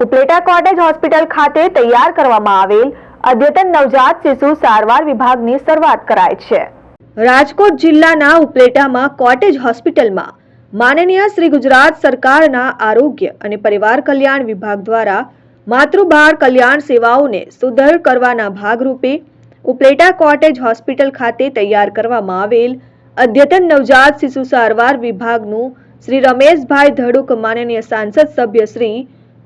Upleta cottage hospital ખાતે તૈયાર કરવામાં આવેલ અદ્યતન નવજાત શિશુ સારવાર વિભાગની શરૂઆત કરાય છે. રાજકોટ જિલ્લાના ઉપલેટામાં કોટેજ હોસ્પિટલમાં માનનીય શ્રી ગુજરાત સરકારના આરોગ્ય અને પરિવાર કલ્યાણ વિભાગ દ્વારા માતૃબાળ કલ્યાણ સેવાઓને સુદૃઢ કરવાના ભાગરૂપે ઉપલેટા કોટેજ હોસ્પિટલ ખાતે તૈયાર કરવામાં આવેલ અદ્યતન નવજાત શિશુ સારવાર વિભાગનું શ્રી રમેશભાઈ ધડુક માનનીય સાંસદ સભ્ય શ્રી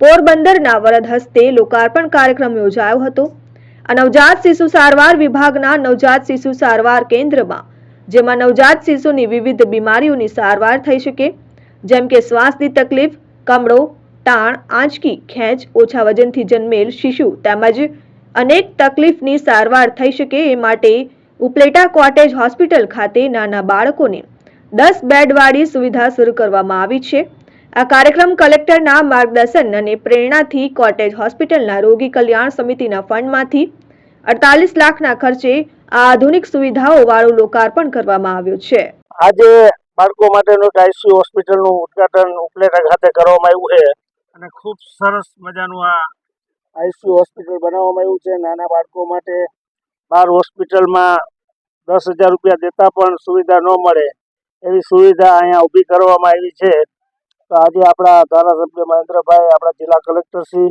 પોરબંદરના વરદ હસ્તે લોકાર્પણ કાર્યક્રમ યોજાયો હતો. આ નવજાત શિશુ સારવાર વિભાગના નવજાત શિશુ સારવાર કેન્દ્રમાં, જેમાં નવજાત શિશુની વિવિધ બીમારીઓની સારવાર થઈ શકે, જેમ કે શ્વાસની તકલીફ, કમળો તાણ આંચકી, ખેંચ, ઓછા વજનથી જન્મેલ શિશુ તેમજ અનેક તકલીફની સારવાર થઈ શકે એ માટે ઉપલેટા કોટેજ હોસ્પિટલ ખાતે નાના બાળકોને દસ બેડવાળી સુવિધા શરૂ કરવામાં આવી છે. આ કાર્યક્રમ કલેક્ટરના માર્ગદર્શન અને પ્રેરણાથી કોટેજ હોસ્પિટલના રોગી કલ્યાણ સમિતિના ફંડમાંથી અડતાલીસ લાખના ખર્ચે આ આધુનિક સુવિધાઓ વાળું લોકાર્પણ કરવામાં આવ્યું છે. આજે બાળકો માટેનું આઈસીયુ હોસ્પિટલનું ઉદ્ઘાટન ઉપલેટા ખાતે કરવામાં આવ્યું છે. અને ખૂબ સરસ મજાનું આ આઈસીયુ હોસ્પિટલ બનાવવામાં આવ્યું છે. નાના બાળકો માટે બહાર હોસ્પિટલમાં દસ હજાર રૂપિયા દેતા પણ સુવિધા ન મળે એવી સુવિધા અહીંયા ઊભી કરવામાં આવી છે. તો આજે આપણા ધારાસભ્ય મહેન્દ્રભાઈ, આપણા જિલ્લા કલેક્ટરશ્રી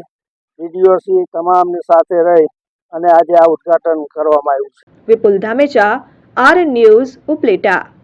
ડીડીઓશ્રી તમામની સાથે રહી અને આજે આ ઉદ્ઘાટન કરવામાં આવ્યું છે. Vipul Dhamecha, R News, Upleta.